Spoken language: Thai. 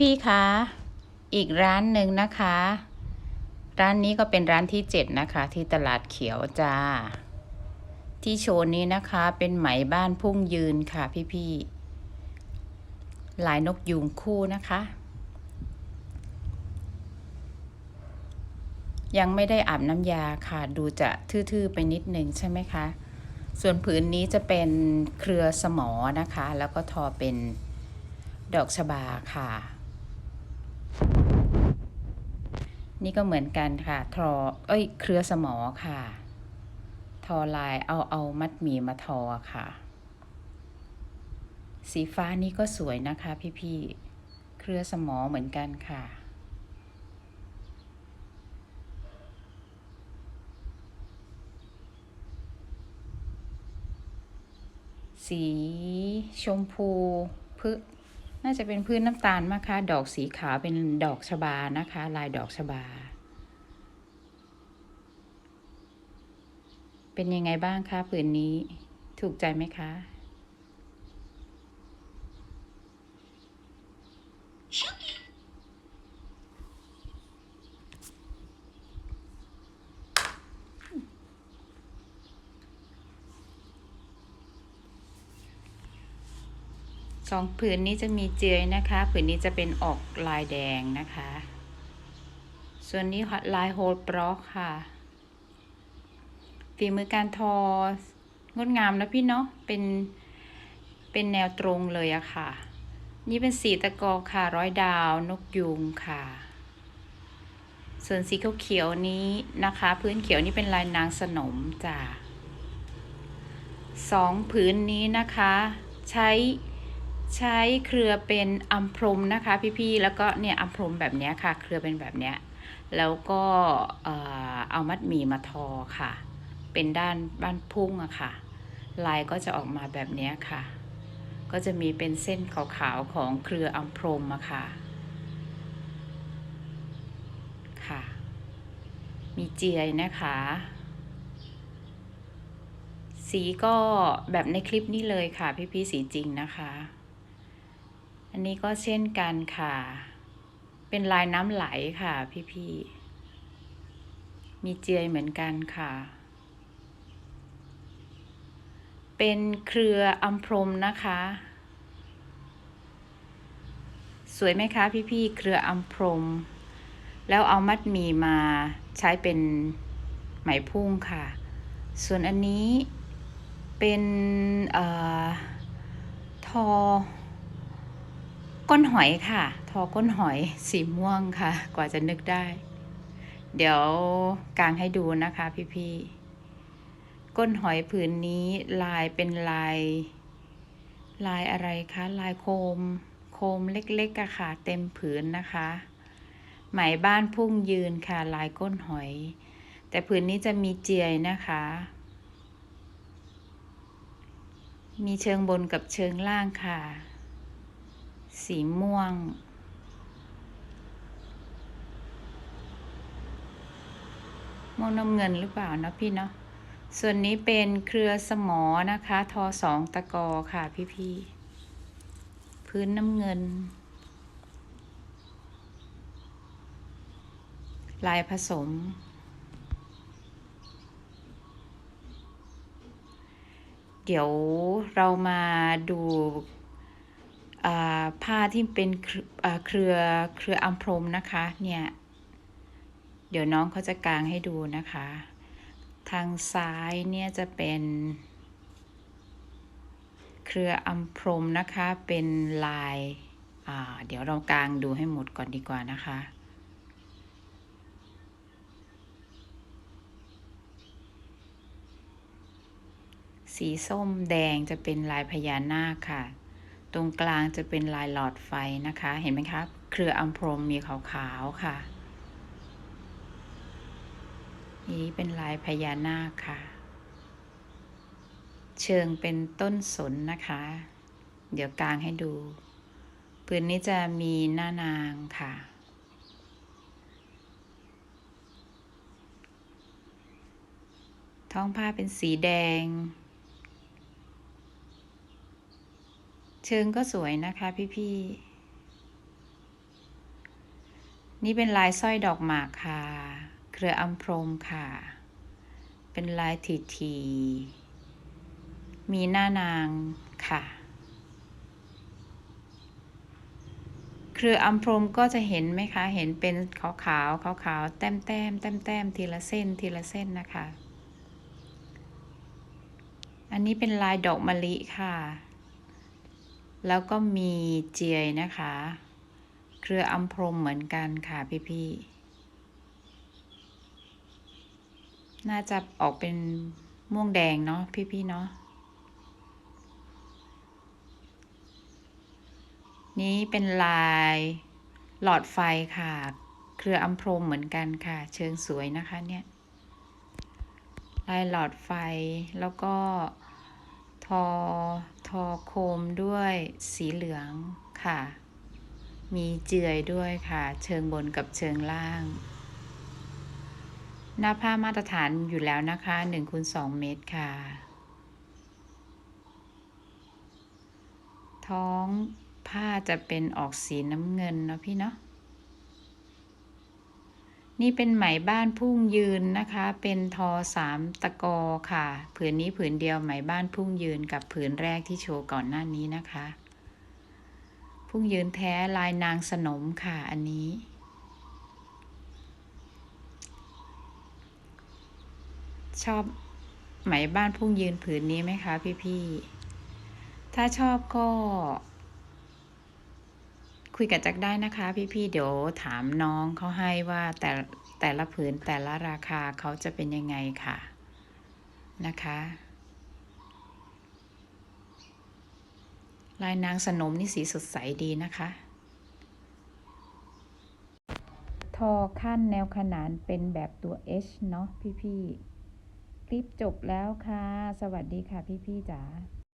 พี่ๆคะอีกร้านหนึ่งนะคะ ร้านนี้ก็เป็นร้านที่เจ็ดนะคะ ที่ตลาดเขียวจ้า ที่โชว์นี้นะคะ เป็นไหมบ้านพุ่งยืนค่ะพี่ๆลายนกยูงคู่นะคะ ยังไม่ได้อาบน้ำยาค่ะ ดูจะทื่อๆไปนิดนึงใช่ไหมคะ ส่วนผืนนี้จะเป็นเครือสมอนะคะ แล้วก็ทอเป็นดอกชบาค่ะ นี่ก็เหมือนกันค่ะ ทอ เอ้ย เครือสมอค่ะ ทอลายเอาเอามัดหมี่มาทอค่ะ สีฟ้านี่ก็สวยนะคะพี่ๆ เครือสมอเหมือนกันค่ะสีชมพูพืช น่าจะเป็นพื้นน้ำตาลมากค่ะ ดอกสีขาวเป็นดอกชบานะคะ ลายดอกชบา เป็นยังไงบ้างคะผืนนี้ ถูกใจไหมคะ สองผืนนี้จะมีเจือยนะคะ ผืนนี้จะเป็นออกลายแดงนะคะ ส่วนนี้ลายโฮลบล็อกค่ะ ฝีมือการทองดงามนะพี่เนาะ เป็น เป็นแนวตรงเลยอะค่ะ นี่เป็นสีตะกอค่ะ ร้อยดาว นกยูงค่ะ ส่วนสีเขียวๆนี้นะคะ พื้นเขียวนี่เป็นลายนางสนมจ้ะสองผืนนี้นะคะ ใช้ ใช้เครือเป็นอัมพรมนะคะ พี่ๆ แล้วก็เนี่ยอัมพรมแบบนี้ค่ะ เครือเป็นแบบนี้แล้วก็เอามัดหมี่มาทอค่ะ เป็นด้านบ้านพุ่งอะค่ะ ลายก็จะออกมาแบบนี้ค่ะ ก็จะมีเป็นเส้นขาวๆของเครืออัมพรมอะค่ะ ค่ะ มีเจียนะคะ สีก็แบบในคลิปนี้เลยค่ะ พี่ๆ สีจริงนะคะ อันนี้ก็เช่นกันค่ะ เป็นลายน้ำไหลค่ะพี่ๆ มีเจียเหมือนกันค่ะ เป็นเครืออัมพรมนะคะ สวยไหมคะพี่ๆ เครืออัมพรม แล้วเอามัดหมี่มาใช้เป็นไหมพุ่งค่ะ ส่วนอันนี้เป็นอทอ ก้นหอยค่ะ ทอก้นหอยสีม่วงค่ะ กว่าจะนึกได้ เดี๋ยวกางให้ดูนะคะพี่ๆ ก้นหอยผืนนี้ลายเป็นลาย ลายอะไรคะ ลายโคม โคมเล็กๆอะค่ะ เต็มผืนนะคะ ไหมบ้านพุ่งยืนค่ะ ลายก้นหอย แต่ผืนนี้จะมีเจียนะคะ มีเชิงบนกับเชิงล่างค่ะ สีม่วง ม่วงน้ำเงินหรือเปล่านะพี่เนาะ ส่วนนี้เป็นเครือสมอนะคะ ทอสองตะกอค่ะพี่ๆพื้นน้ำเงิน ลายผสมเดี๋ยวเรามาดู ผ้าที่เป็นเครือเครืออัมพรมนะคะ เนี่ย เดี๋ยวน้องเขาจะกางให้ดูนะคะ ทางซ้ายเนี่ยจะเป็น เครืออัมพรมนะคะ เป็นลายเดี๋ยวเรากางดูให้หมดก่อนดีกว่านะคะสีส้มแดงจะเป็นลายพญานาคค่ะ ตรงกลางจะเป็นลายหลอดไฟนะคะ เห็นไหมคะ เครืออัมพรมมีขาวๆค่ะ นี้เป็นลายพญานาคค่ะ เชิงเป็นต้นสนนะคะ เดี๋ยวกลางให้ดูพื้นนี้จะมีหน้านางค่ะ ท้องผ้าเป็นสีแดง เชิงก็สวยนะคะพี่นี่เป็นลายสร้อยดอกหมากค่ะ เครืออัมพรมค่ะ เป็นลายทีทีมีหน้านางค่ะ เครืออัมพรมก็จะเห็นไหมคะ เห็นเป็นขาวขาวขาวขาวๆแต้มแต้มแต้มแต้มๆทีละเส้นทีละเส้นนะคะ อันนี้เป็นลายดอกมะลิค่ะ แล้วก็มีเจียยนะคะ เครืออัมพรมเหมือนกันค่ะพี่ๆ น่าจะออกเป็นม่วงแดงเนาะพี่ๆเนาะ นี้เป็นลายหลอดไฟค่ะ เครืออัมพรมเหมือนกันค่ะ เชิงสวยนะคะเนี่ยลายหลอดไฟแล้วก็ทอ ทอโคมด้วยสีเหลืองค่ะ มีเจือยด้วยค่ะ เชิงบนกับเชิงล่าง หน้าผ้ามาตรฐานอยู่แล้วนะคะ1คูณ2เมตรค่ะ ท้องผ้าจะเป็นออกสีน้ำเงินเนาะพี่เนาะ นี่เป็นไหมบ้านพุ่งยืนนะคะ เป็นทอสามตะกอค่ะ ผืนนี้ผืนเดียวไหมบ้านพุ่งยืนกับผืนแรกที่โชว์ก่อนหน้านี้นะคะ พุ่งยืนแท้ลายนางสนมค่ะอันนี้ ชอบไหมบ้านพุ่งยืนผืนนี้ไหมคะพี่ๆ ถ้าชอบก็ คุยกับจักได้นะคะ พี่ๆเดี๋ยวถามน้องเขาให้ว่าแต่แต่ละผืนแต่ละราคาเขาจะเป็นยังไงค่ะนะคะลายนางสนมนี่สีสดใสดีนะคะ ทอขั้นแนวขนานเป็นแบบตัว H เนาะพี่ๆ คลิปจบแล้วค่ะ สวัสดีค่ะพี่ๆจ๋า